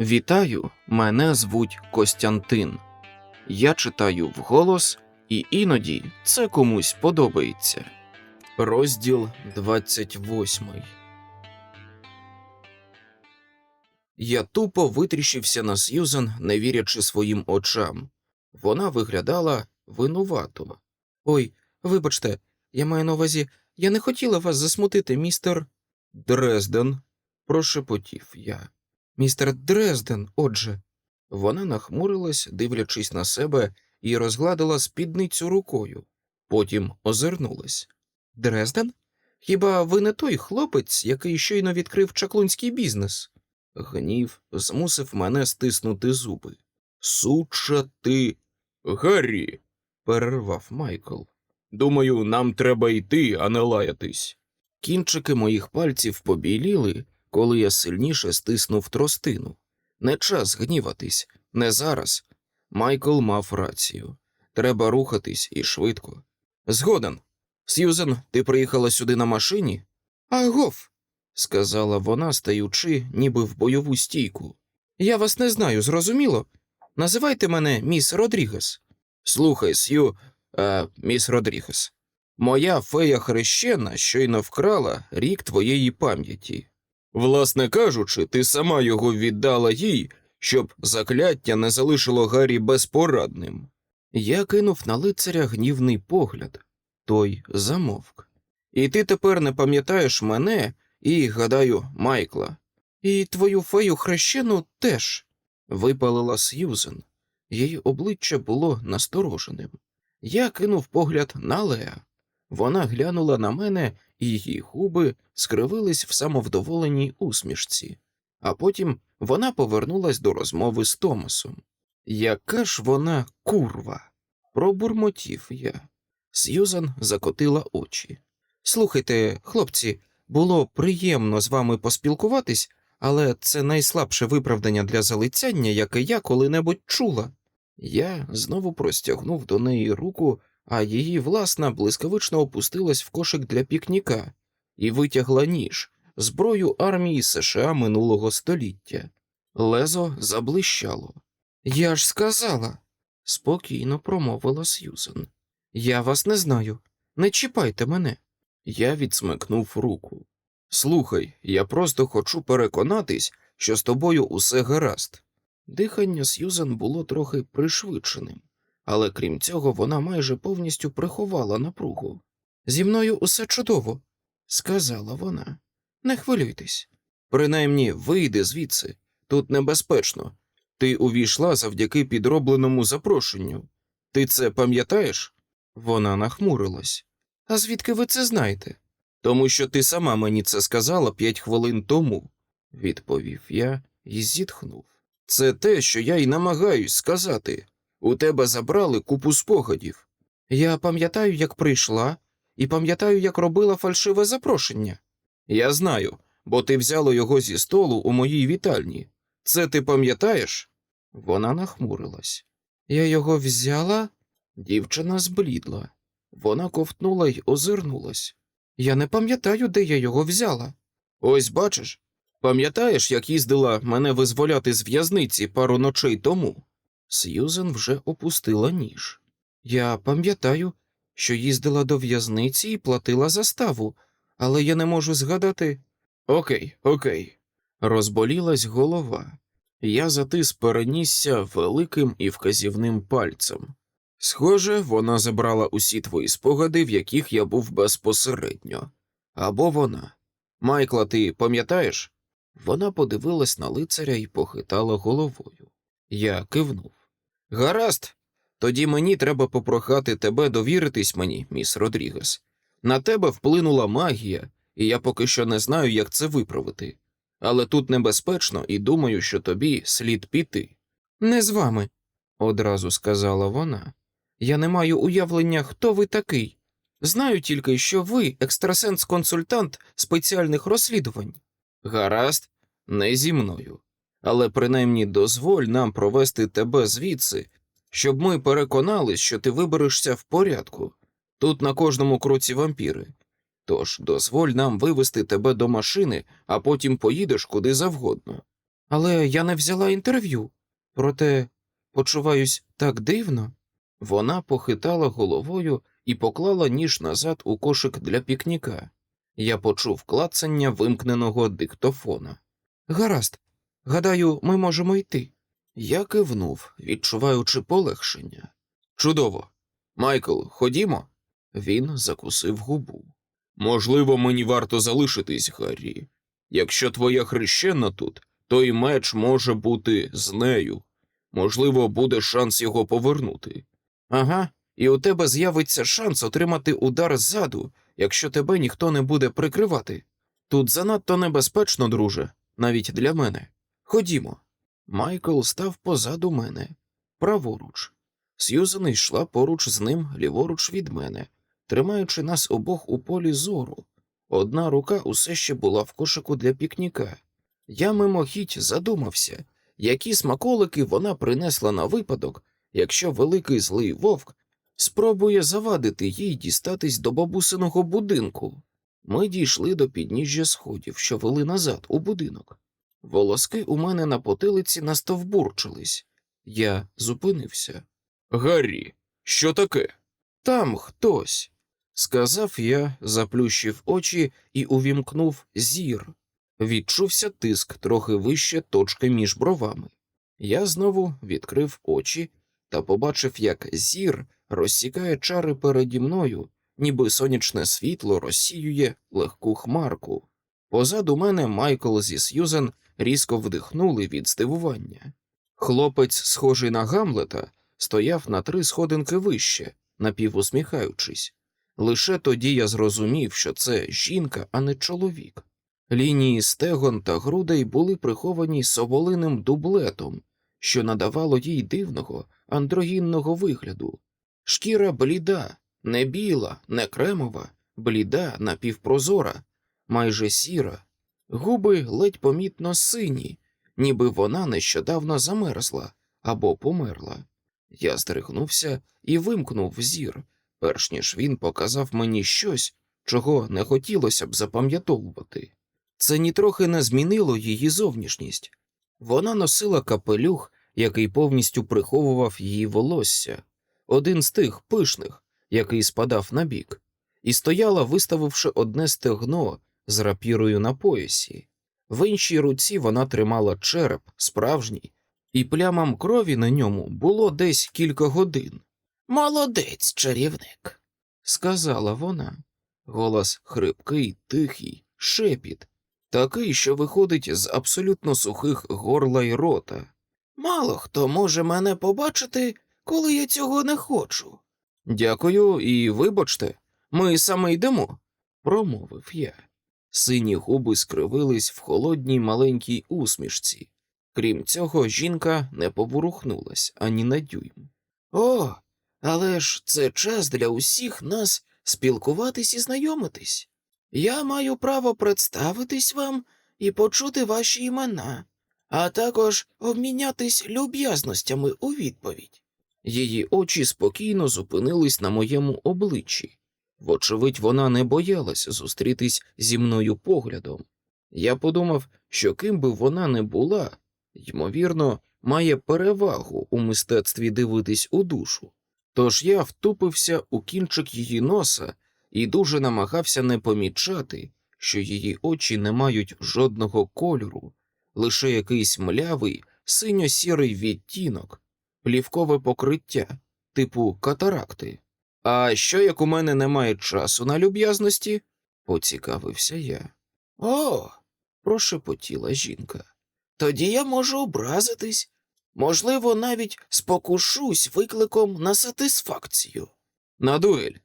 Вітаю, мене звуть Костянтин. Я читаю вголос, і іноді це комусь подобається. Розділ 28 Я тупо витріщився на Сьюзен, не вірячи своїм очам. Вона виглядала винувато. Ой, вибачте, я маю на увазі, я не хотіла вас засмутити, містер Дрезден, прошепотів я. Містер Дрезден, отже. Вона нахмурилась, дивлячись на себе, і розгладила спідницю рукою. Потім озирнулась. Дрезден? Хіба ви не той хлопець, який щойно відкрив чаклунський бізнес? Гнів змусив мене стиснути зуби. Суча ти. Гаррі, перервав Майкл. Думаю, нам треба йти, а не лаятись. Кінчики моїх пальців побіліли, коли я сильніше стиснув тростину. Не час гніватись, не зараз. Майкл мав рацію. Треба рухатись і швидко. Згоден. Сьюзен, ти приїхала сюди на машині? Агов, сказала вона, стаючи, ніби в бойову стійку. Я вас не знаю, зрозуміло? Називайте мене міс Родрігес. Слухай, Сью, е, міс Родрігес. Моя фея хрещена щойно вкрала рік твоєї пам'яті. Власне кажучи, ти сама його віддала їй, щоб закляття не залишило Гаррі безпорадним. Я кинув на лицаря гнівний погляд, той замовк. І ти тепер не пам'ятаєш мене і, гадаю, Майкла. І твою фею хрещену теж, випалила Сьюзен. Її обличчя було настороженим. Я кинув погляд на Леа. Вона глянула на мене, і її губи скривились в самовдоволеній усмішці, а потім вона повернулась до розмови з Томасом. Яка ж вона курва? Пробурмотів я. Сьюзан закотила очі. Слухайте, хлопці, було приємно з вами поспілкуватись, але це найслабше виправдання для залицяння, яке я коли-небудь чула. Я знову простягнув до неї руку, а її власна блискавично опустилась в кошик для пікніка і витягла ніж, зброю армії США минулого століття. Лезо заблищало. Я ж сказала, спокійно промовила Сьюзен. Я вас не знаю. Не чіпайте мене. Я відсмикнув руку. Слухай, я просто хочу переконатись, що з тобою усе гаразд. Дихання Сьюзен було трохи пришвидшеним, але крім цього, вона майже повністю приховала напругу. Зі мною усе чудово, сказала вона. Не хвилюйтесь. Принаймні, вийди звідси. Тут небезпечно. Ти увійшла завдяки підробленому запрошенню. Ти це пам'ятаєш? Вона нахмурилась. А звідки ви це знаєте? Тому що ти сама мені це сказала п'ять хвилин тому, відповів я і зітхнув. Це те, що я й намагаюсь сказати. У тебе забрали купу спогадів. Я пам'ятаю, як прийшла, і пам'ятаю, як робила фальшиве запрошення. Я знаю, бо ти взяла його зі столу у моїй вітальні. Це ти пам'ятаєш? Вона нахмурилась. Я його взяла? Дівчина зблідла. Вона ковтнула й озирнулась. Я не пам'ятаю, де я його взяла. Ось бачиш. Пам'ятаєш, як їздила мене визволяти з в'язниці пару ночей тому? Сьюзен вже опустила ніж. Я пам'ятаю, що їздила до в'язниці і платила заставу, але я не можу згадати. Окей, окей. Розболілась голова. Я затис перенісся великим і вказівним пальцем. Схоже, вона забрала усі твої спогади, в яких я був безпосередньо. Або вона. Майкла, ти пам'ятаєш? Вона подивилась на лицаря і похитала головою. Я кивнув. Гаразд, тоді мені треба попрохати тебе довіритись мені, міс Родрігес. На тебе вплинула магія, і я поки що не знаю, як це виправити. Але тут небезпечно і думаю, що тобі слід піти. Не з вами, одразу сказала вона. Я не маю уявлення, хто ви такий. Знаю тільки, що ви екстрасенс-консультант спеціальних розслідувань. Гаразд, не зі мною. Але принаймні дозволь нам провести тебе звідси, щоб ми переконались, що ти виберешся в порядку. Тут на кожному кроці вампіри. Тож дозволь нам вивести тебе до машини, а потім поїдеш куди завгодно. Але я не взяла інтерв'ю. Проте почуваюсь так дивно. Вона похитала головою і поклала ніж назад у кошик для пікніка. Я почув клацання вимкненого диктофона. Гаразд, гадаю, ми можемо йти. Я кивнув, відчуваючи полегшення. Чудово. Майкл, ходімо. Він закусив губу. Можливо, мені варто залишитись, Гаррі. Якщо твоя хрещена тут, то і меч може бути з нею. Можливо, буде шанс його повернути. Ага, і у тебе з'явиться шанс отримати удар ззаду, якщо тебе ніхто не буде прикривати. Тут занадто небезпечно, друже, навіть для мене. Ходімо. Майкл став позаду мене, праворуч. Сьюзен йшла поруч з ним, ліворуч від мене, тримаючи нас обох у полі зору. Одна рука усе ще була в кошику для пікніка. Я мимохідь задумався, які смаколики вона принесла на випадок, якщо великий злий вовк спробує завадити їй дістатись до бабусиного будинку. Ми дійшли до підніжжя сходів, що вели назад у будинок. Волоски у мене на потилиці настовбурчились. Я зупинився. Гаррі, що таке? Там хтось, сказав я, заплющив очі і увімкнув зір. Відчувся тиск трохи вище точки між бровами. Я знову відкрив очі та побачив, як зір розсікає чари переді мною, ніби сонячне світло розсіює легку хмарку. Позаду мене Майкл зі Сьюзен різко вдихнули від здивування. Хлопець, схожий на Гамлета, стояв на три сходинки вище, напівусміхаючись. Лише тоді я зрозумів, що це жінка, а не чоловік. Лінії стегон та грудей були приховані соболиним дублетом, що надавало їй дивного андрогінного вигляду. Шкіра бліда, не біла, не кремова, бліда, напівпрозора, майже сіра, губи ледь помітно сині, ніби вона нещодавно замерзла або померла. Я здригнувся і вимкнув зір, перш ніж він показав мені щось, чого не хотілося б запам'ятовувати. Це нітрохи не змінило її зовнішність. Вона носила капелюх, який повністю приховував її волосся, один з тих пишних, який спадав на бік, і стояла, виставивши одне стегно з рапірою на поясі. В іншій руці вона тримала череп, справжній, і плямам крові на ньому було десь кілька годин. Молодець, чарівник, сказала вона. Голос хрипкий, тихий, шепіт, такий, що виходить з абсолютно сухих горла й рота. Мало хто може мене побачити, коли я цього не хочу. Дякую і вибачте, ми саме йдемо, промовив я. Сині губи скривились в холодній маленькій усмішці. Крім цього, жінка не поворухнулась ані на дюйм. О, але ж це час для усіх нас спілкуватись і знайомитись. Я маю право представитись вам і почути ваші імена, а також обмінятись люб'язностями у відповідь. Її очі спокійно зупинились на моєму обличчі. Вочевидь, вона не боялась зустрітись зі мною поглядом. Я подумав, що ким би вона не була, ймовірно, має перевагу у мистецтві дивитись у душу. Тож я втупився у кінчик її носа і дуже намагався не помічати, що її очі не мають жодного кольору, лише якийсь млявий синьо-сірий відтінок, плівкове покриття, типу катаракти. А що як у мене немає часу на люб'язності? поцікавився я. О, прошепотіла жінка. Тоді я можу образитись, можливо, навіть спокушусь викликом на сатисфакцію. На дуель.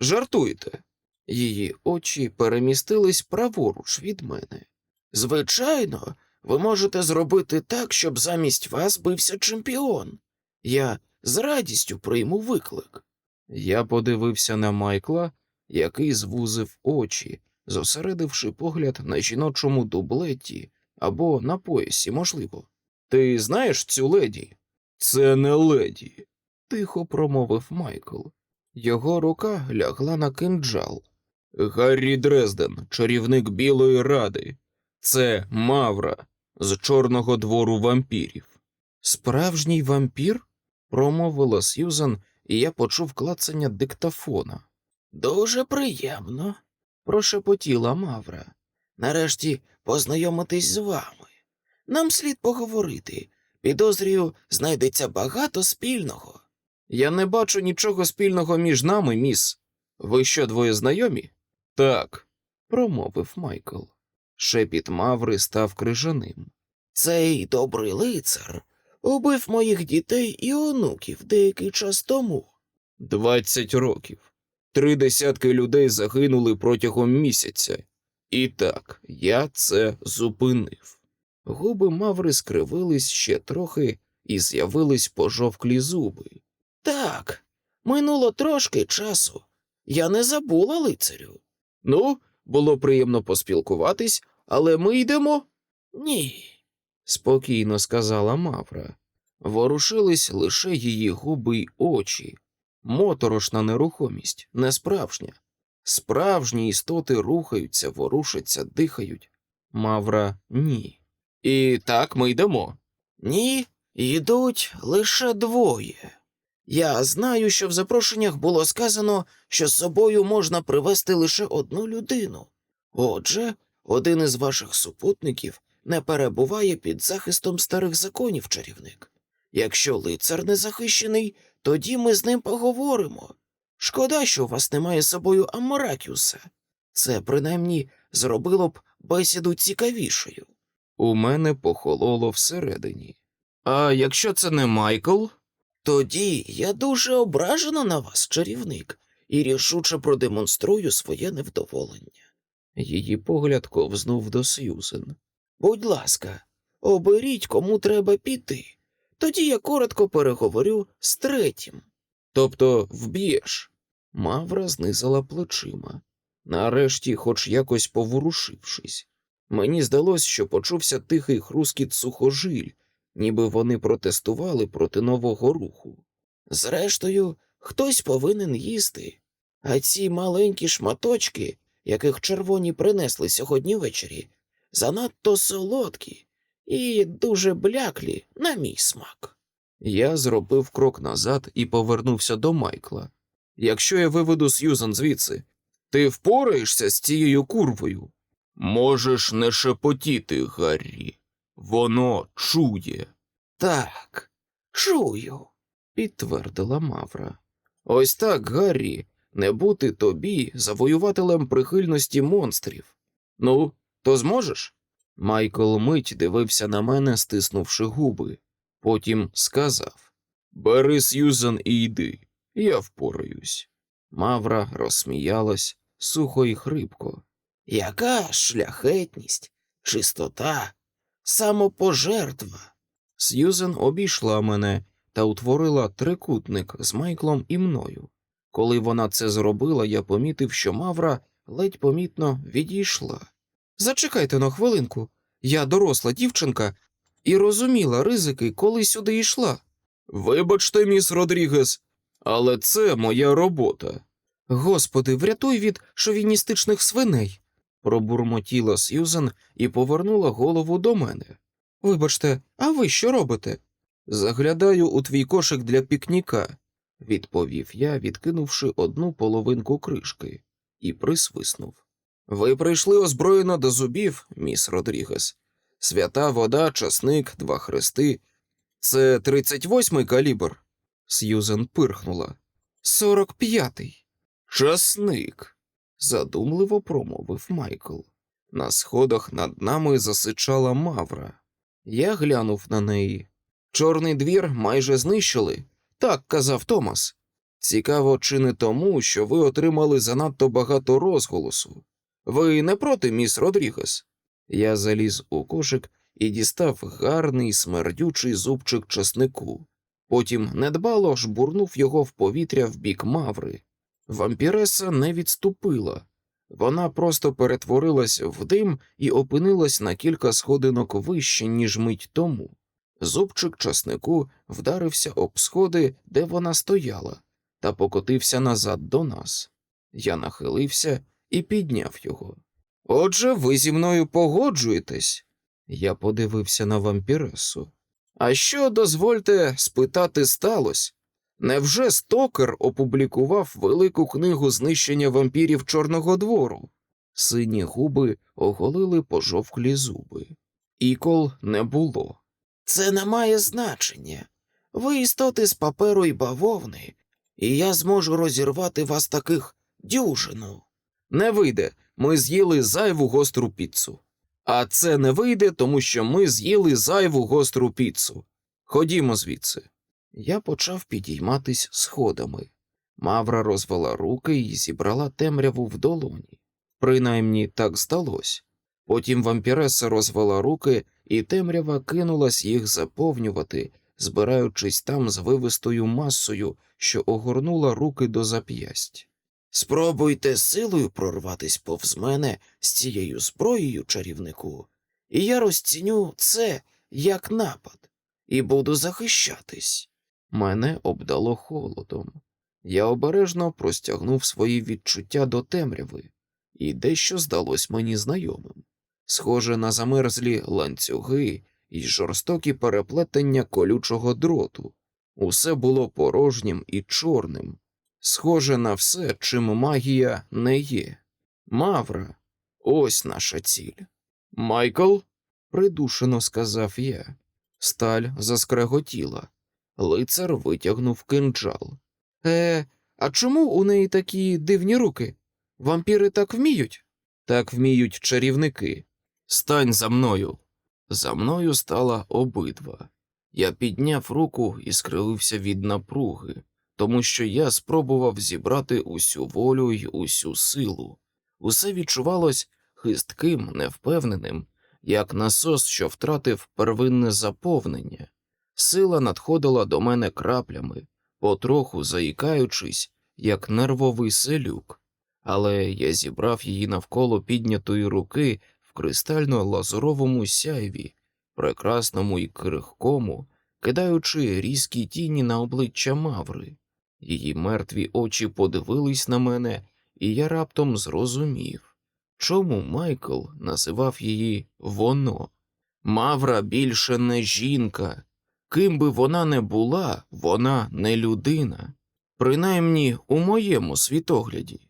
Жартуєте. Її очі перемістились праворуч від мене. Звичайно, ви можете зробити так, щоб замість вас бився чемпіон. Я з радістю прийму виклик. Я подивився на Майкла, який звузив очі, зосередивши погляд на жіночому дублеті або на поясі, можливо. Ти знаєш цю леді? Це не леді, тихо промовив Майкл. Його рука лягла на кинджал. Гаррі Дрезден, чарівник Білої Ради. Це Мавра, з чорного двору вампірів. Справжній вампір? промовила Сьюзан, і я почув клацання диктофона. Дуже приємно, прошепотіла Мавра. Нарешті познайомитись з вами. Нам слід поговорити. Підозрюю, знайдеться багато спільного. Я не бачу нічого спільного між нами, міс. Ви що, двоє знайомі? Так, промовив Майкл. Шепіт Маври став крижаним. Цей добрий лицар убив моїх дітей і онуків деякий час тому. Двадцять років. Три десятки людей загинули протягом місяця. І так, я це зупинив. Губи Маври скривились ще трохи і з'явились пожовклі зуби. Так, минуло трошки часу. Я не забула лицарю. Ну, було приємно поспілкуватись, але ми йдемо. Ні, спокійно сказала Мавра. Ворушились лише її губи й очі. Моторошна нерухомість, не справжня. Справжні істоти рухаються, ворушаться, дихають. Мавра ні. І так ми йдемо. Ні, йдуть лише двоє. Я знаю, що в запрошеннях було сказано, що з собою можна привезти лише одну людину. Отже, один із ваших супутників не перебуває під захистом старих законів, чарівник. Якщо лицар не захищений, тоді ми з ним поговоримо. Шкода, що у вас немає з собою Аморакіуса. Це принаймні зробило б бесіду цікавішою. У мене похололо всередині. А якщо це не Майкл? Тоді я дуже ображена на вас, чарівник, і рішуче продемонструю своє невдоволення. Її погляд ковзнув до Сьюзен. Будь ласка, оберіть, кому треба піти. Тоді я коротко переговорю з третім. Тобто вб'єш. Мавра знизила плечима, нарешті, хоч якось поворушившись. Мені здалось, що почувся тихий хрускіт сухожиль, ніби вони протестували проти нового руху. Зрештою, хтось повинен їсти, а ці маленькі шматочки, яких червоні принесли сьогодні ввечері, занадто солодкі і дуже бляклі на мій смак. Я зробив крок назад і повернувся до Майкла. Якщо я виведу Сьюзан звідси, ти впораєшся з цією курвою? Можеш не шепотіти, Гаррі. Воно чує. Так, чую, підтвердила Мавра. Ось так, Гаррі, не бути тобі завоювателем прихильності монстрів. Ну, то зможеш? Майкл мить дивився на мене, стиснувши губи. Потім сказав Бери Сьюзан і йди, я впораюсь. Мавра розсміялась сухо і хрипко. Яка шляхетність, чистота, самопожертва. Сьюзен обійшла мене та утворила трикутник з Майклом і мною. Коли вона це зробила, я помітив, що Мавра ледь помітно відійшла. Зачекайте на хвилинку. Я доросла дівчинка і розуміла ризики, коли сюди йшла. Вибачте, міс Родрігес, але це моя робота. Господи, врятуй від шовіністичних свиней, пробурмотіла Сьюзен і повернула голову до мене. Вибачте, а ви що робите? Заглядаю у твій кошик для пікніка, відповів я, відкинувши одну половинку кришки, і присвиснув. Ви прийшли озброєно до зубів, міс Родрігес. Свята вода, часник, два хрести. Це 38-й калібр. Сьюзен пирхнула. Сорок п'ятий. Часник. задумливо промовив Майкл. На сходах над нами засичала мавра. Я глянув на неї. Чорний двір майже знищили, так казав Томас. Цікаво, чи не тому, що ви отримали занадто багато розголосу. Ви не проти, міс Родрігес? Я заліз у кошик і дістав гарний смердючий зубчик часнику. Потім недбало жбурнув його в повітря в бік маври. Вампіреса не відступила. Вона просто перетворилась в дим і опинилась на кілька сходинок вище, ніж мить тому. Зубчик часнику вдарився об сходи, де вона стояла, та покотився назад до нас. Я нахилився і підняв його. Отже, ви зі мною погоджуєтесь? Я подивився на вампіресу. А що, дозвольте спитати, сталося? Невже Стокер опублікував велику книгу знищення вампірів Чорного двору? Сині губи оголили пожовклі зуби. Ікол не було. Це не має значення. Ви істоти з паперу і бавовни, і я зможу розірвати вас таких дюжину. Не вийде, ми з'їли зайву гостру піцу. А це не вийде, тому що ми з'їли зайву гостру піцу. Ходімо звідси. Я почав підійматись сходами. Мавра розвела руки і зібрала темряву в долоні. Принаймні так здалось. Потім вампіреса розвела руки, і темрява кинулась їх заповнювати, збираючись там з вивистою масою, що огорнула руки до зап'ясть. Спробуйте силою прорватись повз мене з цією зброєю, чарівнику, і я розціню це як напад і буду захищатись. Мене обдало холодом. Я обережно простягнув свої відчуття до темряви, і дещо здалось мені знайомим. Схоже на замерзлі ланцюги і жорстокі переплетення колючого дроту. Усе було порожнім і чорним, схоже на все, чим магія не є. Мавра, ось наша ціль. Майкл, придушено сказав я. Сталь заскреготіла. Лицар витягнув кинджал. Е, а чому у неї такі дивні руки? Вампіри так вміють? Так вміють чарівники. Стань за мною. За мною стала обидва. Я підняв руку і скривився від напруги, тому що я спробував зібрати усю волю й усю силу. Усе відчувалось хистким, невпевненим, як насос, що втратив первинне заповнення. Сила надходила до мене краплями, потроху заїкаючись, як нервовий селюк, але я зібрав її навколо піднятої руки в кристально-лазуровому сяйві, прекрасному і крихкому, кидаючи різкі тіні на обличчя Маври. Її мертві очі подивились на мене, і я раптом зрозумів, чому Майкл називав її воно. Мавра більше не жінка. Ким би вона не була, вона не людина, принаймні у моєму світогляді.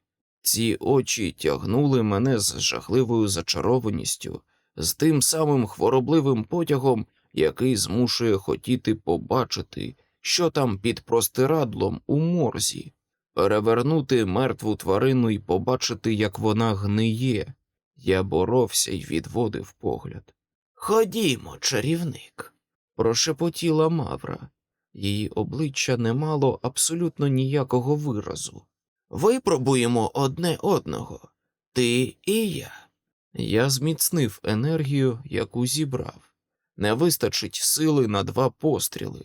Ці очі тягнули мене з жахливою зачарованістю, з тим самим хворобливим потягом, який змушує хотіти побачити, що там під простирадлом у морзі, перевернути мертву тварину і побачити, як вона гниє. Я боровся й відводив погляд. Ходімо, чарівник, прошепотіла Мавра. Її обличчя не мало абсолютно ніякого виразу. Випробуємо одне одного, ти і я. Я зміцнив енергію, яку зібрав. Не вистачить сили на два постріли.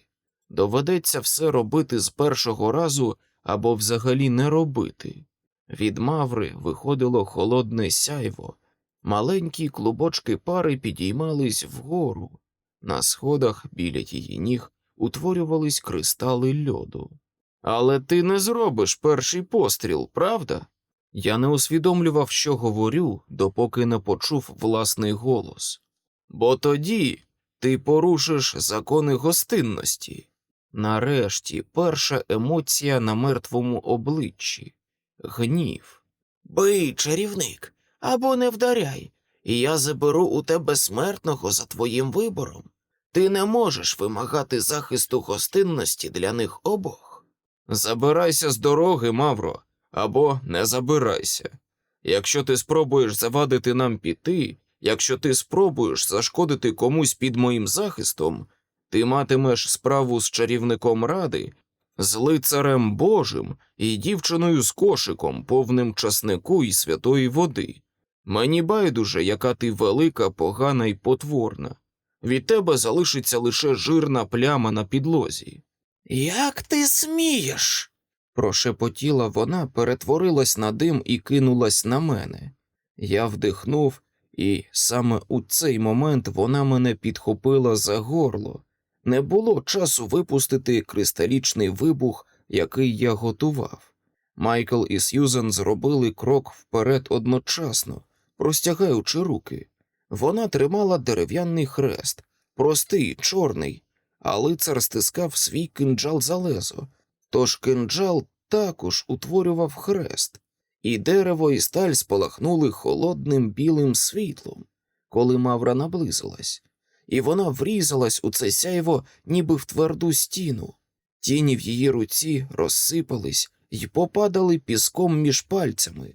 Доведеться все робити з першого разу або взагалі не робити. Від маври виходило холодне сяйво, маленькі клубочки пари підіймались вгору. На сходах біля її ніг утворювались кристали льоду. Але ти не зробиш перший постріл, правда? Я не усвідомлював, що говорю, допоки не почув власний голос. Бо тоді ти порушиш закони гостинності. Нарешті перша емоція на мертвому обличчі гнів. Бий, чарівник, або не вдаряй, і я заберу у тебе смертного за твоїм вибором. Ти не можеш вимагати захисту гостинності для них обох. Забирайся з дороги, Мавро, або не забирайся. Якщо ти спробуєш завадити нам піти, якщо ти спробуєш зашкодити комусь під моїм захистом, ти матимеш справу з чарівником ради, з лицарем Божим і дівчиною з кошиком, повним часнику і святої води. Мені байдуже, яка ти велика, погана і потворна. Від тебе залишиться лише жирна пляма на підлозі. Як ти смієш? прошепотіла вона, перетворилась на дим і кинулась на мене. Я вдихнув, і саме у цей момент вона мене підхопила за горло. Не було часу випустити кристалічний вибух, який я готував. Майкл і Сьюзен зробили крок вперед одночасно, простягаючи руки. Вона тримала дерев'яний хрест, простий, чорний, а лицар стискав свій кинджал за лезо, тож кинджал також утворював хрест, і дерево і сталь спалахнули холодним білим світлом, коли Мавра наблизилась, і вона врізалась у це сяйво, ніби в тверду стіну. Тіні в її руці розсипались і попадали піском між пальцями.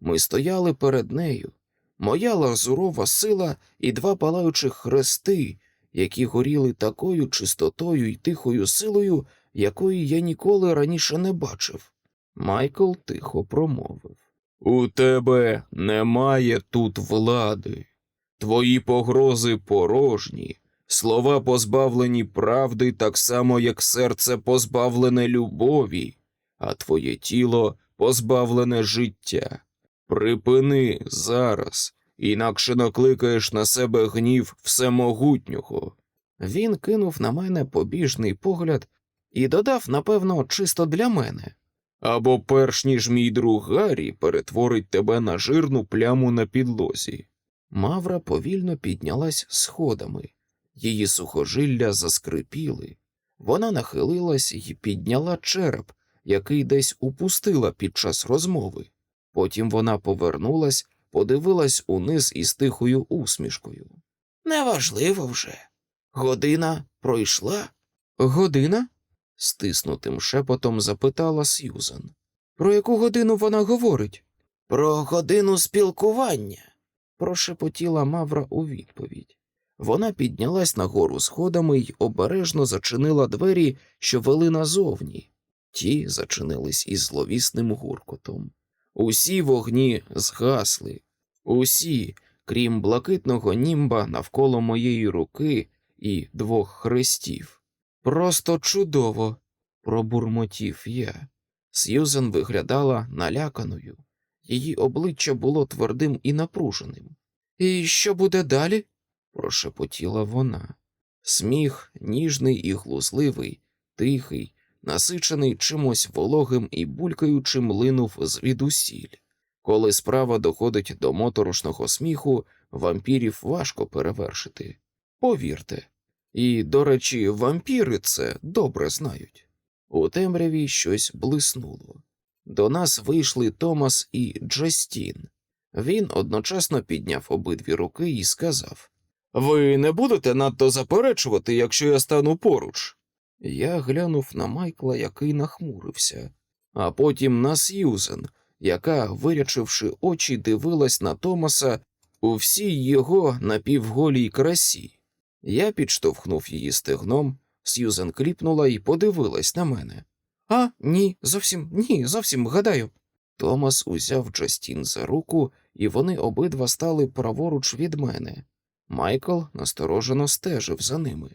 Ми стояли перед нею, моя лазурова сила і два палаючих хрести, які горіли такою чистотою і тихою силою, якої я ніколи раніше не бачив. Майкл тихо промовив У тебе немає тут влади. Твої погрози порожні, слова позбавлені правди, так само, як серце позбавлене любові, а твоє тіло позбавлене життя. Припини зараз, інакше накликаєш на себе гнів всемогутнього. Він кинув на мене побіжний погляд і додав, напевно, чисто для мене. Або перш ніж мій друг Гаррі перетворить тебе на жирну пляму на підлозі. Мавра повільно піднялась сходами, її сухожилля заскрипіли. Вона нахилилась і підняла череп, який десь упустила під час розмови. Потім вона повернулась, подивилась униз із тихою усмішкою. Неважливо вже. Година пройшла. Година? стиснутим шепотом запитала Сьюзан. Про яку годину вона говорить? Про годину спілкування, прошепотіла Мавра у відповідь. Вона піднялась нагору сходами й обережно зачинила двері, що вели назовні. Ті зачинились із зловісним гуркотом. Усі вогні згасли, усі, крім блакитного німба навколо моєї руки і двох хрестів. Просто чудово, пробурмотів я. Сьюзен виглядала наляканою, її обличчя було твердим і напруженим. І що буде далі? прошепотіла вона. Сміх ніжний і глузливий, тихий, насичений чимось вологим і булькаючим линув звідусіль. Коли справа доходить до моторошного сміху, вампірів важко перевершити. Повірте. І, до речі, вампіри це добре знають. У темряві щось блиснуло. До нас вийшли Томас і Джастін. Він одночасно підняв обидві руки і сказав Ви не будете надто заперечувати, якщо я стану поруч. Я глянув на Майкла, який нахмурився, а потім на Сьюзен, яка, вирячивши очі, дивилась на Томаса у всій його напівголій красі. Я підштовхнув її стегном, Сьюзен кліпнула і подивилась на мене. А, ні, зовсім ні, зовсім гадаю. Томас узяв Джастін за руку, і вони обидва стали праворуч від мене. Майкл насторожено стежив за ними.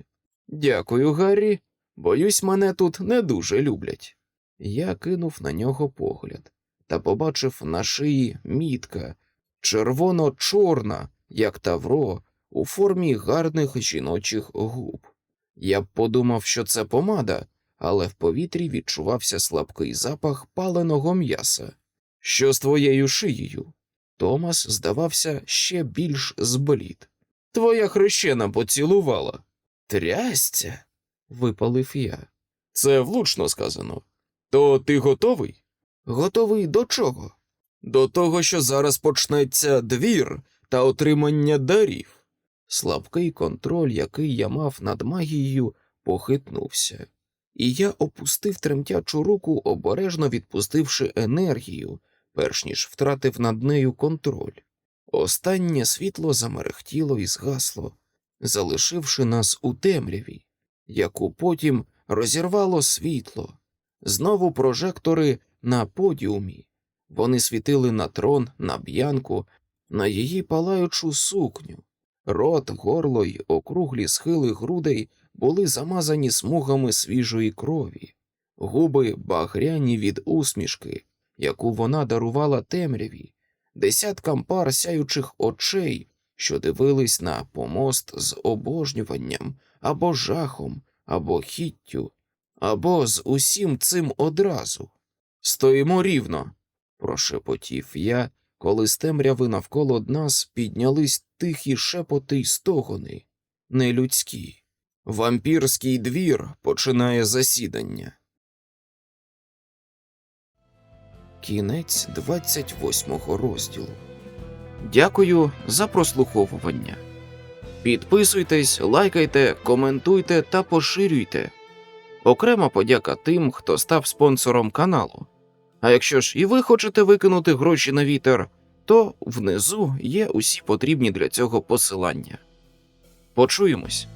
Дякую, Гаррі. Боюсь, мене тут не дуже люблять. Я кинув на нього погляд та побачив на шиї мітка, червоно-чорна, як тавро, у формі гарних жіночих губ. Я подумав, що це помада, але в повітрі відчувався слабкий запах паленого м'яса. Що з твоєю шиєю? Томас здавався ще більш зблід. Твоя хрещена поцілувала. Трясця, випалив я. Це влучно сказано. То ти готовий? Готовий до чого? До того, що зараз почнеться двір та отримання дарів. Слабкий контроль, який я мав над магією, похитнувся, і я опустив тремтячу руку, обережно відпустивши енергію, перш ніж втратив над нею контроль. Останнє світло замерехтіло і згасло, залишивши нас у темряві, яку потім розірвало світло. Знову прожектори на подіумі. Вони світили на трон, на б'янку, на її палаючу сукню. Рот, горло й округлі схили грудей були замазані смугами свіжої крові, губи багряні від усмішки, яку вона дарувала темряві, десяткам пар сяючих очей, що дивились на помост з обожнюванням або жахом, або хіттю, або з усім цим одразу. Стоїмо рівно, прошепотів я, коли з темряви навколо нас піднялись тихі шепоти й стогони, нелюдські. Вампірський двір починає засідання. Кінець 28 розділу. Дякую за прослуховування. Підписуйтесь, лайкайте, коментуйте та поширюйте. Окрема подяка тим, хто став спонсором каналу. А якщо ж і ви хочете викинути гроші на вітер, то внизу є усі потрібні для цього посилання. Почуємось.